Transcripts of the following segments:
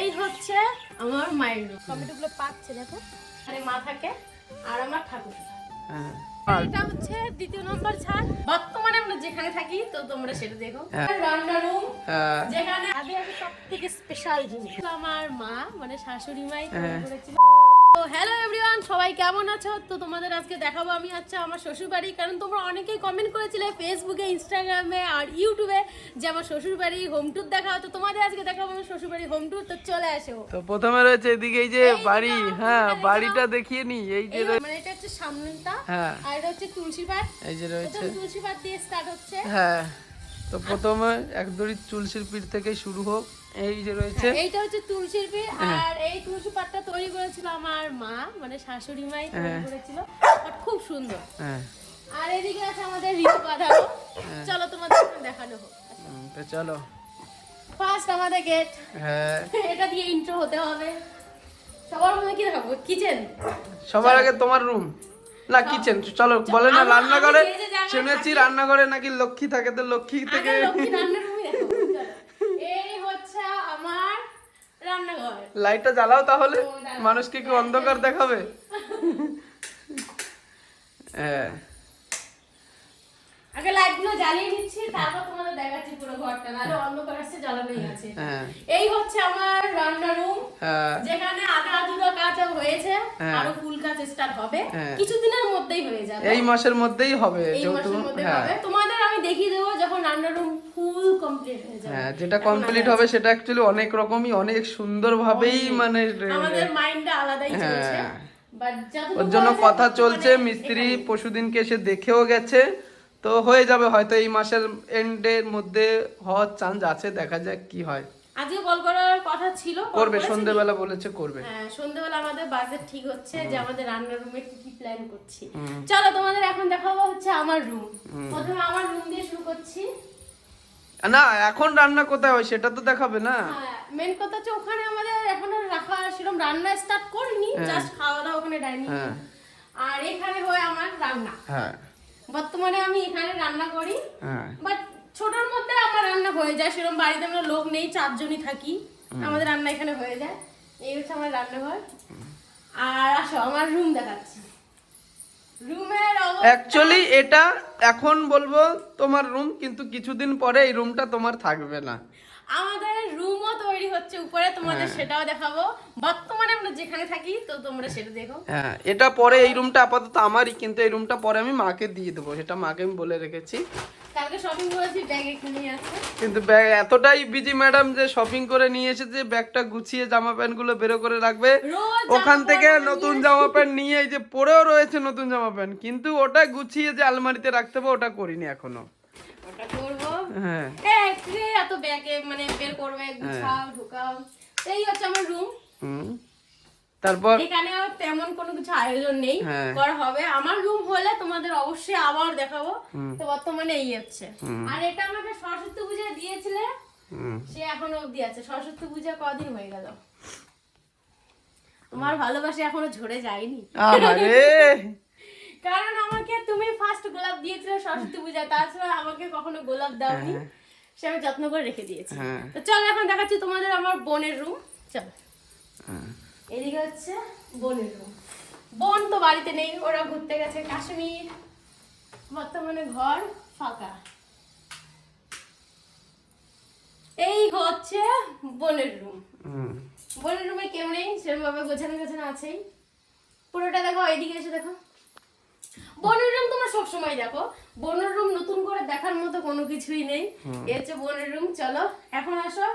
এই হচ্ছে আমার মায়ের রুম টমেটোগুলো পাচ্ছে দেখো। আরে মা থাকে আর আমার ঠাকুর হ্যাঁ। এটা হচ্ছে দ্বিতীয় নম্বর ছাদ। বর্তমানে আমরা যেখানে থাকি তো তোমরা সেটা দেখো। রান্না রুম হ্যাঁ। যেখানে আগে আমি সব থেকে স্পেশাল জিনিস। আমার মা মানে শাশুড়ি মাই হ্যাঁ। করেছিল তো হ্যালো সবাই কেমন আছো? তো তোমাদের আজকে দেখাবো আমি আচ্ছা আমার শ্বশুরবাড়ি। কারণ তোমরা অনেকেই কমেন্ট করেছিলে ফেসবুকে ইনস্টাগ্রামে আর ইউটিউবে যে আমার শ্বশুর বাড়ি হোম ট্যুর দেখাও। তো তোমাদের আজকে দেখাবো আমার শ্বশুর বাড়ি হোম ট্যুর তো চলে আসো। তো প্রথমে রয়েছে এদিকে এই যে বাড়ি হ্যাঁ বাড়িটা দেখিয়ে নি এই যে মানে এটা হচ্ছে সামনেটা হ্যাঁ। আর এটা হচ্ছে তুলসী পাট এই যে রয়েছে। প্রথম তুলসী পাট দিয়ে স্টার্ট হচ্ছে। হ্যাঁ। তো প্রথমে এক দড়ি চুলসির পিঠ থেকে শুরু হোক। এই যে রয়েছে। এইটা হচ্ছে তুলসীর পি হ্যাঁ। আর এই তুলসী পাটটা তৈরি করেছিল আমার মা মানে শাশুড়ি মাই তৈরি হ্যাঁ। করেছিল আর খুব সুন্দর। হ্যাঁ। আর এদিকে আছে আমাদের ঋতু বাঁধানো। চলো তোমাদের দেখানো হোক। তো চলো। ফার্স্ট আমাদের গেট হ্যাঁ। এটা দিয়ে ইন্ট্রো হতে হবে। সবার মধ্যে কি দেখাবো কিচেন সবার আগে তোমার রুম না কিচেন চলো বলে না রান্না রান্নাঘরে শুনেছি রান্না রান্নাঘরে নাকি লক্ষ্মী থাকে তো লক্ষ্মী থেকে লাইটটা জ্বালাও তাহলে মানুষকে কি অন্ধকার দেখাবে? হ্যাঁ। আগে লাইটগুলো জ্বালিয়ে নিচ্ছি তারপর তোমাদের দেখাচ্ছি পুরো ঘরটা নাহলে অন্ধকার আসছে জ্বালানোই আছে। হ্যাঁ। এই হচ্ছে আমার রান্না রুম হ্যাঁ। যেখানে আধা আধুরা কাজ হয়েছে হ্যাঁ। আরও ফুল কাজ স্টার্ট হবে। হ্যাঁ। কিছুদিনের মধ্যেই হয়ে যাবে। এই মাসের মধ্যেই হবে এই যেহেতু মাসের মধ্যে হ্যাঁ। হবে। তোমাদের আমি দেখিয়ে দেবো যখন রান্না রুম ফুল কমপ্লিট হয়ে যাবে। হ্যাঁ যেটা কমপ্লিট হবে সেটা অ্যাকচুয়ালি অনেক রকমই অনেক সুন্দর ভাবেই মানে আমাদের মাইন্ডটা আলাদাই চলছে। হ্যাঁ। ওর জন্য কথা চলছে মানে মিস্ত্রি পশুদিনকে এসে দেখেও গেছে। তো হয়ে যাবে হয়তো এই মাসের এন্ডের মধ্যে হওয়ার চান্স আছে দেখা যাক কি হয়। আজকে কল করার কথা ছিল করবে করেছি। সন্ধেবেলা বলেছে করবে। হ্যাঁ সন্ধ্যেবেলা আমাদের বাজেট ঠিক হচ্ছে যে আমাদের রান্নার রুমে কি কি প্ল্যান করছি। চলো তোমাদের এখন দেখাবো হচ্ছে আমার রুম প্রথমে আমার রুম দিয়ে শুরু করছি। না এখন রান্না কোথায় হয় সেটা তো দেখাবে না। মেন কথা হচ্ছে ওখানে আমাদের এখনও রাখা সেরকম রান্না স্টার্ট করিনি জাস্ট খাওয়া দাওয়া ওখানে ডাইনিং হ্যাঁ। আর এখানে হয় আমার রান্না। হ্যাঁ। বর্তমানে আমি এখানে রান্না করি। হ্যাঁ। বাট ছোটর মধ্যে আমার রান্না হয়ে যায় সেরকম বাড়িতে আমরা লোক নেই চারজনই থাকি। আমাদের রান্না এখানে হয়ে যায়। এই হচ্ছে আমার রান্নাঘর। আর আসো আমার রুম দেখাচ্ছি। রুমের অ্যাকচুয়ালি এটা এখন বলব তোমার রুম কিন্তু কিছুদিন পরে এই রুমটা তোমার থাকবে না। আমাদের রুমও তৈরি হচ্ছে উপরে তোমাদের হ্যাঁ। সেটাও দেখাবো। বর্তমানে আমরা যেখানে থাকি তো তোমরা সেটা দেখো। হ্যাঁ এটা পরে এই রুমটা আপাতত আমারই কিন্তু এই রুমটা পরে আমি মাকে দিয়ে দেবো। সেটা মাকে আমি বলে রেখেছি। কালকে শপিং করেছি ব্যাগ এখানে আছে কিন্তু ব্যাগ এতটাই বিজি ম্যাডাম যে শপিং করে নিয়ে এসেছে ব্যাগটা গুছিয়ে জামা প্যান্টগুলো বেরো করে রাখবে। ওখান থেকে নতুন জামা প্যান্ট নিয়ে এই যে পরেও রয়েছে নতুন জামা প্যান্ট কিন্তু ওটা গুছিয়ে যে আলমারিতে রাখতে হবে ওটা করিনি এখনও। ওটা করব? হ্যাঁ। এই এত ব্যাগে মানে বের করবে গুছাও ঢুকাও। এই হচ্ছে আমার রুম হুম। তারপর? এখানেও তেমন কোনো কিছু আয়োজন নেই। হ্যাঁ। করা হবে। আমার রুম হলে তোমাদের অবশ্যই আবার দেখাবো। তো বর্তমানে এই হচ্ছে। আর এটা আমাকে সরস্বতী পূজা দিয়েছিলে। সে এখনও অবধি আছে। সরস্বতী পূজা কদিন হয়ে গেল? তোমার ভালোবাসা এখনও ঝরে যায়নি। আরে কারণ আমাকে তুমি ফার্স্ট গোলাপ দিয়েছিলে সরস্বতী পূজা তাছাড়া আমাকে কখনো গোলাপ দাওনি। সে আমি যত্ন করে রেখে দিয়েছি। হ্যাঁ। তো চলো এখন দেখাচ্ছি তোমাদের আমার বোনের রুম চলো। হ্যাঁ। এদিকে হচ্ছে বোনের রুম বোন তো বাড়িতে নেই ওরা ঘুরতে গেছে কাশ্মীর। বর্তমানে ঘর ফাঁকা। এই হচ্ছে বোনের রুম বোনের রুমে কেউ নেই সেরকম ভাবে গোছানো গোছানো আছেই। পুরোটা দেখো এইদিকে এসে দেখো। বোনের রুম তোমরা সবসময় দেখো। বোনের রুম নতুন করে দেখার মতো কোনো কিছুই নেই। এ হচ্ছে বোনের রুম চলো এখন আসো।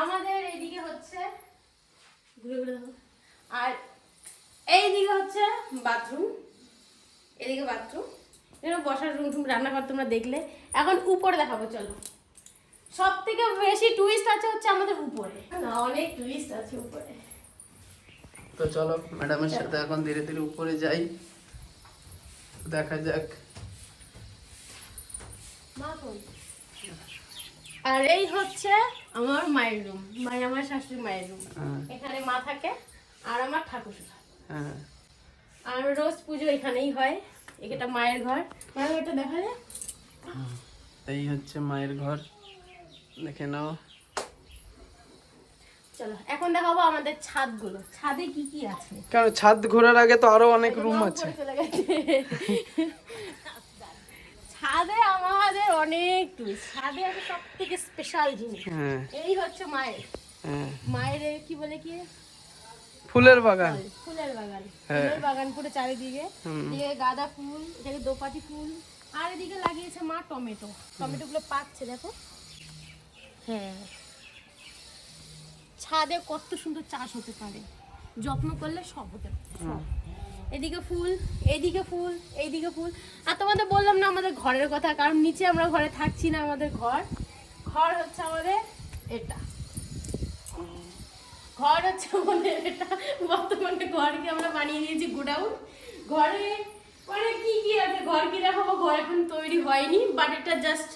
আমাদের এইদিকে হচ্ছে ঘুরে ঘুরে দেখো। আর এইদিকে হচ্ছে বাথরুম। এদিকে বাথরুম। এখানে বসার রুম টুম রান্নাঘর তোমরা দেখলে। এখন উপরে দেখাবো চলো। সব থেকে বেশি টুইস্ট আছে হচ্ছে আমাদের উপরে। না অনেক টুইস্ট আছে উপরে। তো চলো ম্যাডামের সাথে এখন ধীরে ধীরে উপরে যাই। দেখা যাক। আর এই হচ্ছে আমার মায়ের রুম মানে আমার শাশুড়ি মায়ের রুম। হ্যাঁ, এখানে মা থাকে আর আমার ঠাকুর হ্যাঁ। আর রোজ পুজো এখানেই হয় এটা মায়ের ঘর। মায়ের ঘরটা দেখা যায় এই হচ্ছে মায়ের ঘর। দেখে নাও। চলো এখন দেখাবো আমাদের ছাদগুলো। ছাদে কি কি আছে? কারণ ছাদ ঘোরার আগে তো আরও অনেক রুম আছে। ছাদে আমাদের অনেক ছাদে আছে সব থেকে স্পেশাল জিনিস। হ্যাঁ। এই হচ্ছে মায়ের। হ্যাঁ। মায়ের কি বলে কি? ফুলের বাগান। ফুলের বাগান। হ্যাঁ। ফুলের বাগান পুরো চারিদিকে। এদিকে গাঁদা ফুল এদিকে দোপাটি ফুল আর এদিকে লাগিয়েছে মা টমেটো। টমেটো গুলো পাচ্ছে দেখো। হ্যাঁ। ছাদে কত সুন্দর চাষ হতে পারে। যত্ন করলে সব হতে পারে। এদিকে ফুল এদিকে ফুল এইদিকে ফুল। আর তোমাদের বললাম না আমাদের ঘরের কথা, কারণ নিচে আমরা ঘরে থাকছি না আমাদের ঘর। ঘর হচ্ছে আমাদের এটা। ঘর হচ্ছে আমাদের এটা। বর্তমানে ঘরকে আমরা বানিয়ে নিয়েছি গোডাউন। ঘরে মানে কি কি আছে? ঘর কি দেখাবো ঘর এখন তৈরি হয়নি বাট এটা জাস্ট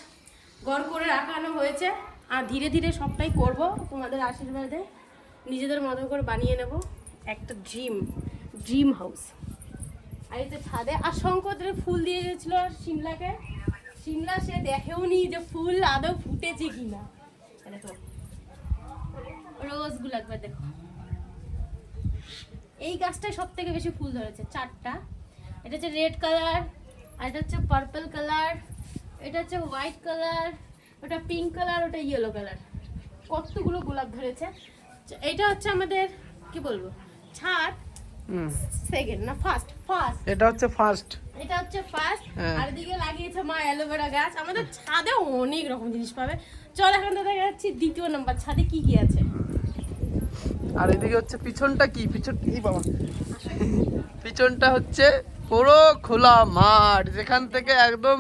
ঘর করে রাখানো হয়েছে। আর ধীরে ধীরে সবটাই করব, তোমাদের আশীর্বাদে নিজেদের মতো করে বানিয়ে নেব একটা ড্রিম ড্রিম হাউস। আর এই তো ছাদে, আর শঙ্করের ফুল দিয়ে গেছিল সিমলাকে সিমলা সে দেখেও নি যে ফুল আদৌ ফুটেছে কিনা। দেখো, রোজগুলো একবার দেখো। এই গাছটায় সব থেকে বেশি ফুল ধরেছে, চারটা। এটা হচ্ছে রেড কালার, আর এটা হচ্ছে পার্পল কালার, এটা হচ্ছে হোয়াইট কালার ওটা পিঙ্ক কালার ওটা ইয়েলো কালার কতগুলো গোলাপ ধরেছে? এটা হচ্ছে আমাদের কি বলব ছাদ। হুম। সেকেন্ড না ফার্স্ট ফার্স্ট এটা হচ্ছে ফার্স্ট এটা হচ্ছে ফার্স্ট হ্যাঁ। আর এদিকে লাগিয়েছে মা অ্যালোভেরা গাছ। আমাদের ছাদে অনেক রকম জিনিস পাবে। চল এখন দেখা যাচ্ছে দ্বিতীয় নাম্বার ছাদে কি কি আছে। আর এদিকে হচ্ছে পিছনটা কি? পিছন এই বাবা। পিছনটা হচ্ছে পুরো খোলা মাঠ যেখান থেকে একদম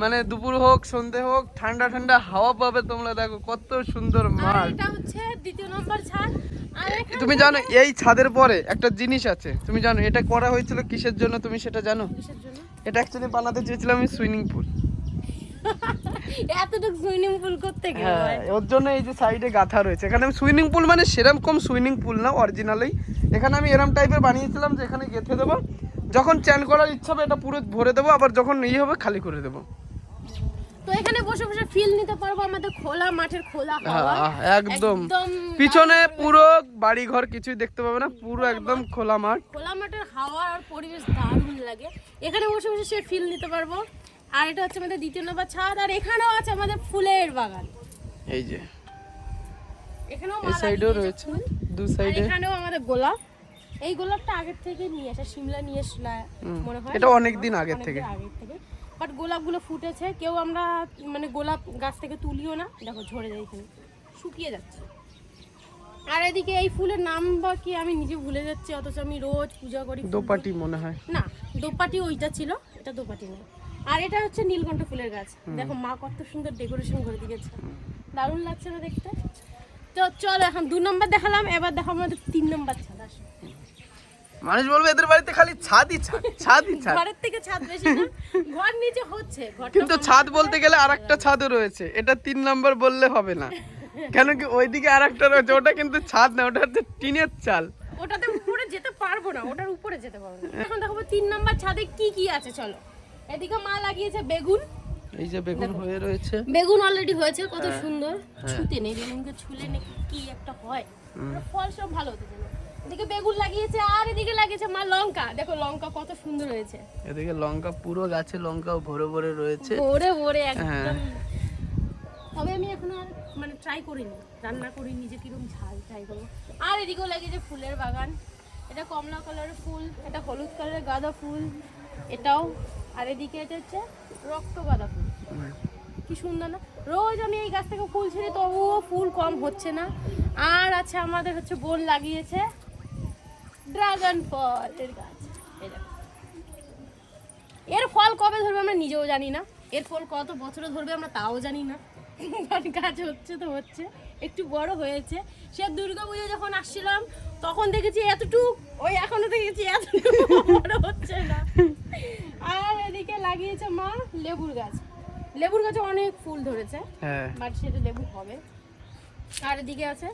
মানে দুপুর হোক সন্ধে হোক ঠান্ডা ঠান্ডা হাওয়া পাবে তোমরা দেখো কত সুন্দর মাঠ এটা হচ্ছে দ্বিতীয় নাম্বার ছাদ। তুমি জানো এই ছাদের পরে একটা জিনিস আছে। তুমি জানো এটা করা হয়েছিল কিসের জন্য? তুমি সেটা জানো? এটা অ্যাকচুয়ালি বানাতে চেয়েছিলাম আমি সুইমিং পুল এতটুকু সুইমিং পুল করতে হ্যাঁ ওর জন্য এই যে সাইডে গাথা রয়েছে। এখানে আমি সুইমিং পুল মানে সেরকম সুইমিং পুল না অরিজিনালি এখানে আমি এরম টাইপের বানিয়েছিলাম যে এখানে গেঁথে দেবো। যখন চ্যান করার ইচ্ছা হবে এটা পুরো ভরে দেবো আবার যখন ইয়ে হবে খালি করে দেবো। তো এখানে বসে বসে ফিল নিতে পারব আমাদের খোলা মাঠের খোলা হাওয়া। একদম। পিছনে পুরো বাড়ি ঘর কিছুই দেখতে পাবে না পুরো একদম খোলা মাঠ। খোলা মাঠের হাওয়া আর পরিবেশ দারুণ লাগে। এখানে বসে বসে সে ফিল নিতে পারব। আর এটা হচ্ছে আমাদের দ্বিতীয় নম্বর ছাদ আর এখানেও আছে আমাদের ফুলের বাগান। এই যে। এখানেও এই সাইডেও রয়েছে দু সাইডে এখানেও আমাদের গোলাপ। এই গোলাপটা আগের থেকে নিয়ে আসা সিমলা নিয়ে আসলা মনে হয়। এটা অনেক দিন আগের থেকে। আগের থেকে। বাট গোলাপগুলো ফুটেছে। কেউ আমরা মানে গোলাপ গাছ থেকে তুলিও না। দেখো ঝরে যায় এখানে। শুকিয়ে যাচ্ছে। আর এদিকে এই ফুলের নাম বা কি আমি নিজে ভুলে যাচ্ছি অথচ আমি রোজ পূজা করি দোপাটি মনে হয়। না দোপাটি ওইটা ছিল এটা দোপাটি নয় আর এটা হচ্ছে নীলকণ্ঠ ফুলের গাছ। দেখো মা কত সুন্দর ডেকোরেশন করে দিয়েছে। দারুণ লাগছে না দেখতে। তো চলো এখন দু নম্বর দেখালাম এবার দেখো আমাদের তিন নম্বর ছাদ। আসো মানুষ বলবে এদের বাড়িতে খালি ছাদই ছাদ ছাদই ছাদ। ঘরের থেকে ছাদ বেশি না ঘর নিচে হচ্ছে কিন্তু ছাদ বলতে গেলে আরেকটা ছাদও রয়েছে এটা তিন নাম্বার বললে হবে না। কেন কি ওইদিকে আরেকটা রয়েছে ওটা কিন্তু ছাদ না ওটা হচ্ছে টিনের চাল। ওটাতে উপরে যেতে পারব না ওটার উপরে যেতে পারব না। এখন দেখাবো তিন নম্বর ছাদে কি কি আছে চলো। এদিকে মা লাগিয়েছে বেগুন। এই যে বেগুন হয়ে রয়েছে। বেগুন অলরেডি হয়েছে কত হ্যাঁ, সুন্দর। ছুতে নেই বেগুনকে ছুলে নাকি কি একটা হয়। ফল সব ভালো হতে এদিকে বেগুন লাগিয়েছে আর এদিকে লাগিয়েছে মা লঙ্কা। দেখো লঙ্কা কত সুন্দর হয়েছে। এদিকে লঙ্কা পুরো গাছে লঙ্কাও ভরে ভরে রয়েছে। ভরে ভরে হ্যাঁ। একদম। তবে আমি এখন আর মানে ট্রাই করিনি রান্না করিনি যে কীরকম ঝাল ট্রাই করব। আর এদিকেও লাগিয়েছে ফুলের বাগান। এটা কমলা কালারের ফুল এটা হলুদ কালারের গাঁদা ফুল এটাও। আর এদিকে এটা হচ্ছে রক্ত গাঁদা ফুল। কি সুন্দর না? রোজ আমি এই গাছ থেকে ফুল ছিঁড়ি তবুও ফুল কম হচ্ছে না। আর আছে আমাদের হচ্ছে বোন লাগিয়েছে। ড্রাগন ফলের গাছ। এর ফল কবে ধরবে আমরা নিজেও জানি না। এর ফল কত বছরে ধরবে আমরা তাও জানি না। গাছ হচ্ছে তো হচ্ছে। একটু বড় হয়েছে। সে দুর্গা পুজো যখন আসছিলাম তখন দেখেছি এতটুক ওই এখনও দেখেছি এতটুকু বড় হচ্ছে না। আর এদিকে লাগিয়েছে মা লেবুর গাছ। লেবুর গাছে অনেক ফুল ধরেছে। হ্যাঁ। বাট সেটা লেবু হবে। আর এদিকে আছে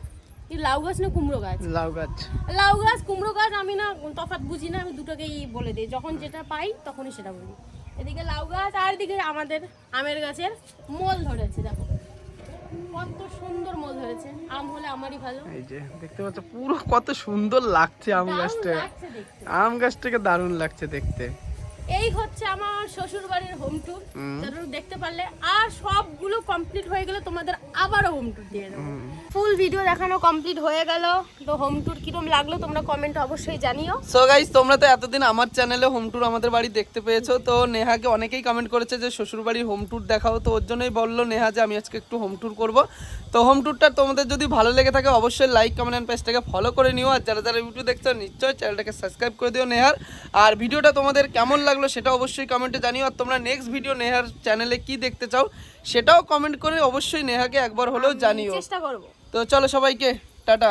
লাউ গাছ না কুমড়ো গাছ? লাউ গাছ। লাউ গাছ কুমড়ো গাছ আমি না তফাৎ বুঝি না আমি দুটোকেই বলে দিই। যখন যেটা পাই তখনই সেটা বলি। এদিকে লাউ গাছ আর এদিকে আমাদের আমের গাছের মোল ধরেছে দেখো। কত সুন্দর মধু হয়েছে আম হলে আমারই ভালো। এই যে দেখতে পাচ্ছ পুরো কত সুন্দর লাগছে আম গাছটা। আম গাছটাকে দারুণ লাগছে দেখতে। এই হচ্ছে আমার শ্বশুর বাড়ির হোম ট্যুর হুম। যতটুকু দেখতে পারলে আর সবগুলো কমপ্লিট হয়ে গেলে তোমাদের আবারও হোম ট্যুর দিয়ে দেবো। ফুল ভিডিও দেখানো কমপ্লিট হয়ে গেল। তো হোম ট্যুর কিরম লাগল তোমরা কমেন্ট অবশ্যই জানিও। সো গাইস তোমরা তো এতদিন আমার চ্যানেলে হোম ট্যুর আমাদের বাড়ি দেখতে পেয়েছ। তো নেহাকে অনেকেই কমেন্ট করেছে যে শ্বশুর বাড়ির হোম ট্যুর দেখাও। তো ওর জন্যই বলল নেহা যে আমি আজকে একটু হোম ট্যুর করব। তো হোম ট্যুরটা তোমাদের যদি ভালো লেগে থাকে অবশ্যই লাইক কমেন্ট অ্যান্ড পেজটাকে ফলো করে নিও। আর যারা যারা ভিডিও দেখছ নিশ্চয়ই চ্যানেলটাকে সাবস্ক্রাইব করে দিও নেহার। আর ভিডিওটা তোমাদের কেমন লাগল সেটা অবশ্যই কমেন্টে জানিও। আর তোমরা নেক্সট ভিডিও নেহার চ্যানেলে কি দেখতে চাও সেটাও কমেন্ট করে অবশ্যই নেহাকে একবার হলেও জানিও। চেষ্টা করব। তো চলো সবাইকে টাটা।